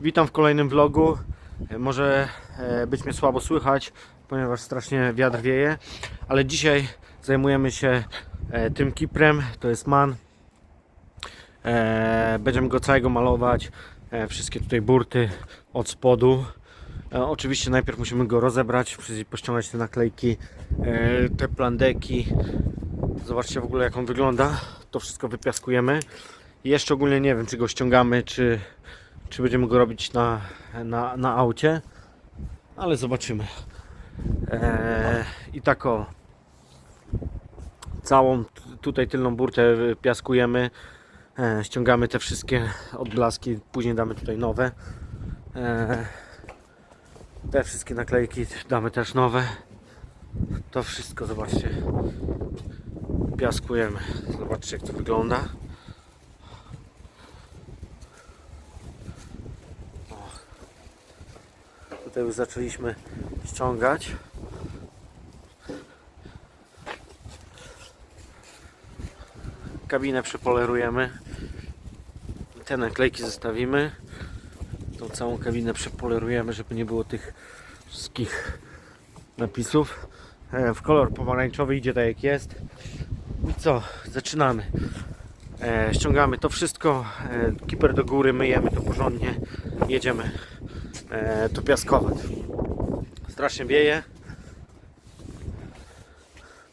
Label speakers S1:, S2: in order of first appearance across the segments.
S1: Witam w kolejnym vlogu. E, Może e, być mnie słabo słychać, ponieważ strasznie wiatr wieje, ale dzisiaj zajmujemy się e, tym kiprem. To jest man. Będziemy go całego malować. Wszystkie tutaj burty od spodu. Oczywiście najpierw musimy go rozebrać, pościągać te naklejki, te plandeki. Zobaczcie w ogóle jak on wygląda. To wszystko wypiaskujemy. Jeszcze ogólnie nie wiem, czy go ściągamy, czy, czy będziemy go robić na, na, na aucie, ale zobaczymy. Eee, I tak o. Całą tutaj tylną burtę piaskujemy. E, ściągamy te wszystkie odblaski, później damy tutaj nowe. E, te wszystkie naklejki damy też nowe. To wszystko, zobaczcie, piaskujemy. Zobaczcie, jak to wygląda. Tutaj już zaczęliśmy ściągać. Kabinę przepolerujemy. Te naklejki zostawimy. Tą całą kabinę przepolerujemy, żeby nie było tych wszystkich napisów. E, W kolor pomarańczowy idzie tak jak jest. I co? Zaczynamy. E, ściągamy to wszystko. E, kiper do góry, myjemy to porządnie. Jedziemy e, to piaskować. Strasznie wieje.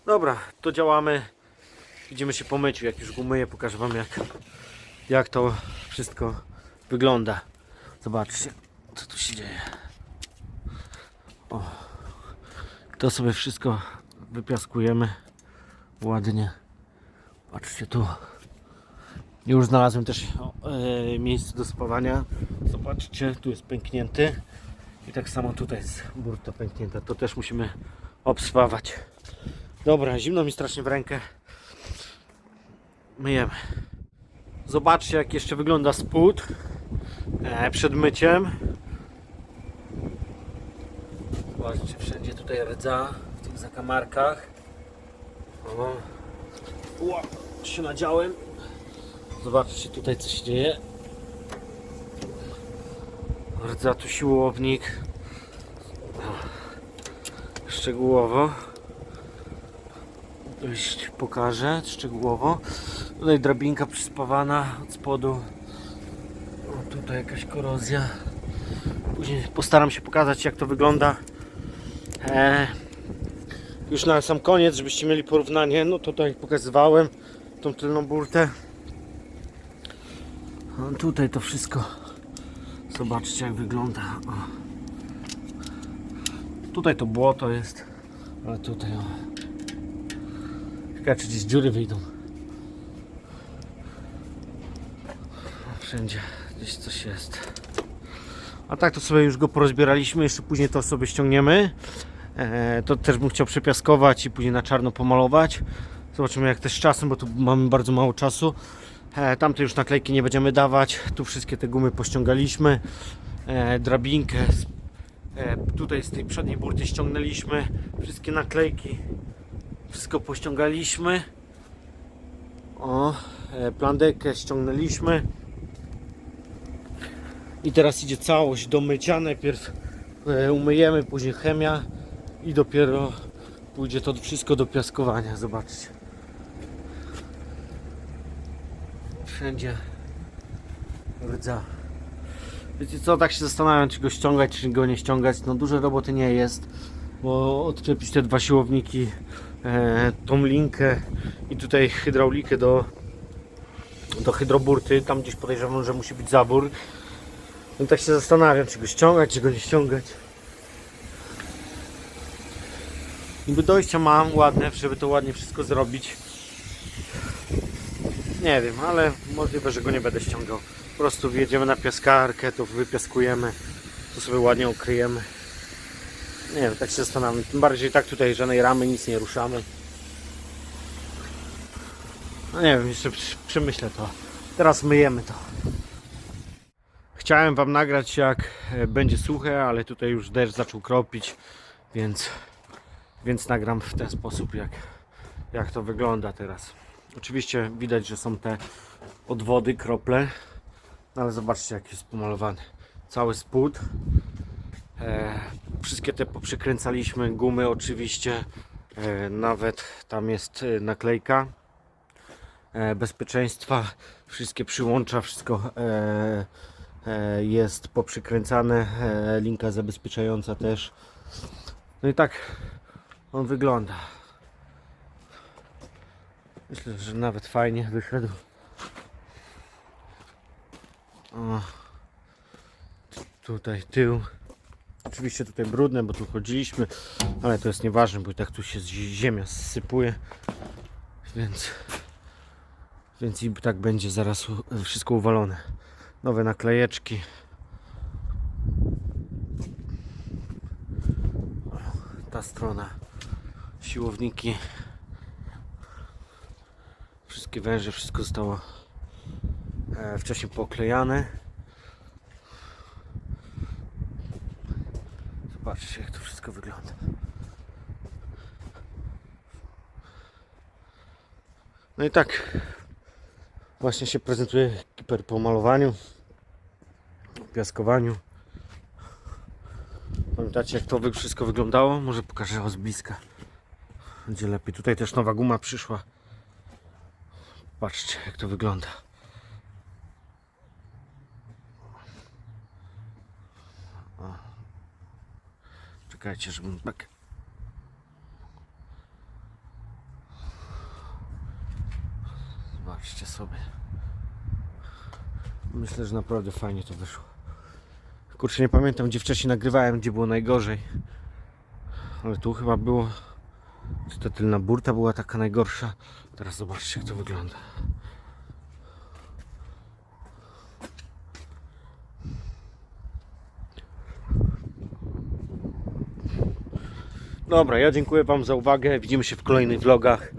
S1: Dobra, to działamy. Idziemy się pomyć. Jak już go pokażę Wam jak, jak to wszystko wygląda. Zobaczcie, co tu się dzieje. O. To sobie wszystko wypiaskujemy ładnie. Patrzcie tu. Już znalazłem też o, e, miejsce do spawania. Zobaczcie, tu jest pęknięty. I tak samo tutaj jest burta pęknięta. To też musimy obspawać. Dobra, zimno mi strasznie w rękę. Myjemy. Zobaczcie jak jeszcze wygląda spód e, przed myciem. Zobaczcie, wszędzie tutaj rdza w tych zakamarkach. O. Ła, się nadziałem. Zobaczcie tutaj co się dzieje. Rdza tu siłownik. Szczegółowo. Dość pokażę szczegółowo. Tutaj drabinka przyspawana od spodu. O, tutaj jakaś korozja. Później postaram się pokazać jak to wygląda. E, już na sam koniec, żebyście mieli porównanie. No tutaj pokazywałem tą tylną burtę. Tutaj to wszystko. Zobaczcie jak wygląda. O. Tutaj to błoto jest. Ale tutaj o. Czy gdzieś dziury wyjdą. Wszędzie gdzieś coś jest. A tak to sobie już go porozbieraliśmy. Jeszcze później to sobie ściągniemy. E, to też bym chciał przepiaskować i później na czarno pomalować. Zobaczymy jak też z czasem, bo tu mamy bardzo mało czasu. E, tamte już naklejki nie będziemy dawać. Tu wszystkie te gumy pościągaliśmy. E, drabinkę e, tutaj z tej przedniej burty ściągnęliśmy. Wszystkie naklejki. Wszystko pościągaliśmy. O, plandekę ściągnęliśmy. I teraz idzie całość do mycia. Najpierw umyjemy, później chemia i dopiero pójdzie to wszystko do piaskowania. Zobaczcie. Wszędzie rdza. Wiecie co, tak się zastanawiam, czy go ściągać, czy go nie ściągać. No dużo roboty nie jest, bo odczepić te dwa siłowniki, e, tą linkę i tutaj hydraulikę do, do hydroburty. Tam gdzieś podejrzewam, że musi być zabór. No tak się zastanawiam, czy go ściągać, czy go nie ściągać. Niby dojścia mam ładne, żeby to ładnie wszystko zrobić. Nie wiem, ale możliwe, że go nie będę ściągał. Po prostu wjedziemy na piaskarkę, to wypiaskujemy, to sobie ładnie ukryjemy. Nie wiem, tak się zastanawiam. Tym bardziej tak tutaj żadnej ramy, nic nie ruszamy. No nie wiem, jeszcze przemyślę to. Teraz myjemy to. Chciałem Wam nagrać jak e, będzie suche, ale tutaj już deszcz zaczął kropić, więc, więc nagram w ten sposób jak, jak to wygląda teraz. Oczywiście widać, że są te odwody, krople, no ale zobaczcie jak jest pomalowany. cały spód. E, wszystkie te poprzykręcaliśmy, gumy oczywiście, e, nawet tam jest e, naklejka e, bezpieczeństwa, wszystkie przyłącza, wszystko e, e, jest poprzykręcane, e, linka zabezpieczająca też. No i tak on wygląda. Myślę, że nawet fajnie wyszedł. O, tutaj tył. Oczywiście tutaj brudne, bo tu chodziliśmy, ale to jest nieważne, bo i tak tu się ziemia zsypuje. Więc, więc i tak będzie zaraz wszystko uwalone. Nowe naklejeczki. Ta strona. Siłowniki. Wszystkie węże, wszystko zostało e, wcześniej poklejane. Zobaczcie jak to wszystko wygląda. No i tak właśnie się prezentuje kiper po malowaniu, piaskowaniu. Pamiętacie jak to wszystko wyglądało? Może pokażę wam z bliska. Będzie lepiej. Tutaj też nowa guma przyszła. Patrzcie jak to wygląda. O. Czekajcie, żebym tak. Zobaczcie sobie. Myślę, że naprawdę fajnie to wyszło. Kurczę, nie pamiętam gdzie wcześniej nagrywałem, gdzie było najgorzej. Ale tu chyba było. Czy ta tylna burta była taka najgorsza? Teraz zobaczcie jak to wygląda. Dobra, ja dziękuję Wam za uwagę. Widzimy się w kolejnych vlogach.